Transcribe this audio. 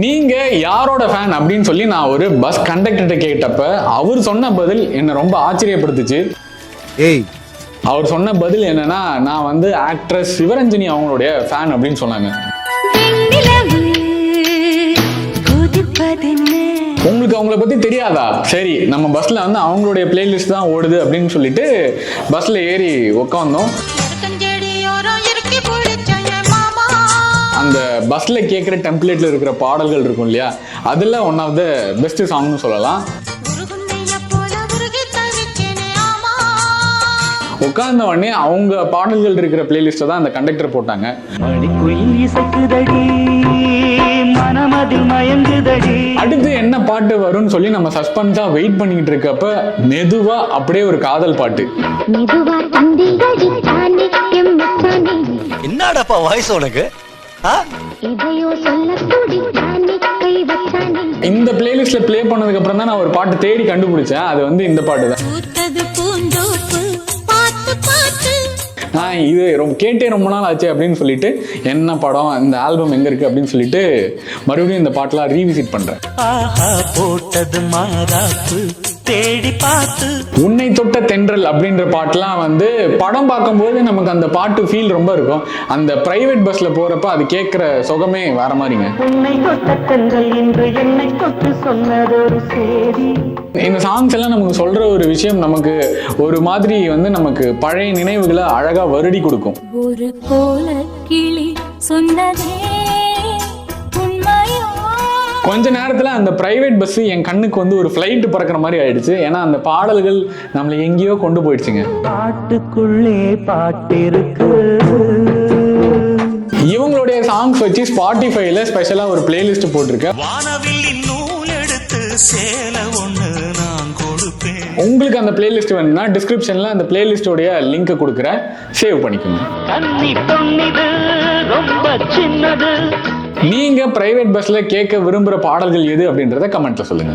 நீங்க யாரோட ஃபேன் அப்படின்னு சொல்லி நான் ஒரு பஸ் கண்டக்டர்கிட்ட கேட்டப்ப அவர் சொன்ன பதில் என்னை ரொம்ப ஆச்சரியப்படுத்துச்சு. ஏய். அவர் சொன்ன பதில் என்னன்னா நான் வந்து ஆக்ட்ரஸ் சிவரஞ்சனி அவங்களுடைய ஃபேன் அப்படின்னு சொன்னாங்க. உங்களுக்கு அவங்கள பத்தி தெரியாதா? சரி நம்ம பஸ்ல வந்து அவங்களுடைய பிளேலிஸ்ட் தான் ஓடுது அப்படின்னு சொல்லிட்டு பஸ்ல ஏறி உட்காந்தோம் அந்த பஸ்ல கேட்குற டெம்ப்ளேட்ல இருக்கிற பாடல்கள் இருக்கும் இல்லையா? அதுல ஒன் ஆஃப் த பெஸ்ட் சாங்னு சொல்லலாம். உருகுந்தைய போல உருகி தவிச்சேனே ஆமா. உட்கார்ந்த உடனே அவங்க பாடல்கள் இருக்கிற பிளேலிஸ்ட்டை தான் அந்த கண்டக்டர் போட்டாங்க. அடுத்து என்ன பாட்டு வரும்னு சொல்லி நம்ம சஸ்பென்ஸா வெயிட் பண்ணிக்கிட்டு இருக்கப்ப மெதுவா அப்படியே ஒரு காதல் பாட்டு. என்னடாப்பா வாய்ஸ் உனக்கு? இந்த பிளேலிஸ்ட்ல ப்ளே பண்ணதுக்கு அப்புறம் தான் நான் ஒரு பாட்டு தேடி கண்டுபிடிச்சேன். அது வந்து இந்த பாட்டு தான். இது ரொம்ப கேட்டே ரொம்ப நாள் ஆச்சு அப்படின்னு சொல்லிட்டு என்ன படம் இந்த ஆல்பம் எங்க இருக்கு அப்படின்னு சொல்லிட்டு மறுபடியும் இந்த பாட்டெல்லாம் ரீவிசிட் பண்றேன். ஆஹா போட்டது மாறாப்பு தேடி பார்த்து உன்னை தொட்ட தென்றல் அப்படின்ற பாட்டெல்லாம் வந்து படம் பார்க்கும்போது நமக்கு அந்த பாட்டு ஃபீல் ரொம்ப இருக்கும். அந்த பிரைவேட் பஸ்ல போறப்ப அது கேட்குற சுகமே வேற மாதிரிங்க. உன்னை தொட்ட தென்றல் இன்று என்னை தொட்டு சொன்னதொரு சேதி இந்த சாங்ஸ் எல்லாம் நமக்கு சொல்ற ஒரு விஷயம் நமக்கு ஒரு மாதிரி வந்து நமக்கு பழைய நினைவுகளை அழகா வருடி கொடுக்கும். ஒரு கோல கிளி சொன்னதே கொஞ்ச நேரத்துல அந்த பிரைவேட் பஸ் என் கண்ணுக்கு வந்து ஒரு ஃப்ளைட் பறக்கிற மாதிரி ஆயிடுச்சு. ஏன்னா அந்த பாடல்கள் நம்மளை எங்கேயோ கொண்டு போயிடுச்சுங்க. பாட்டுக்குள்ளே பாட்டிருக்கு. இவங்களுடைய சாங்ஸ் வச்சு ஸ்பாட்டிஃபைல ஸ்பெஷலா ஒரு பிளேலிஸ்ட் போட்டிருக்கேன். வானவில்லின் நூல் எடுத்து சேல நான் கொடுப்பேன். உங்களுக்கு அந்த பிளேலிஸ்ட் வேணும்னா டிஸ்கிரிப்ஷன்ல அந்த பிளேலிஸ்டோடைய லிங்கை கொடுக்குறேன். சேவ் பண்ணிக்கோங்க. கண்ணி தொன்னிது ரொம்ப சின்னது. நீங்க பிரைவேட் பஸ்ல கேட்க விரும்புற பாடல்கள் எது அப்படின்றத கமெண்ட்ல சொல்லுங்க.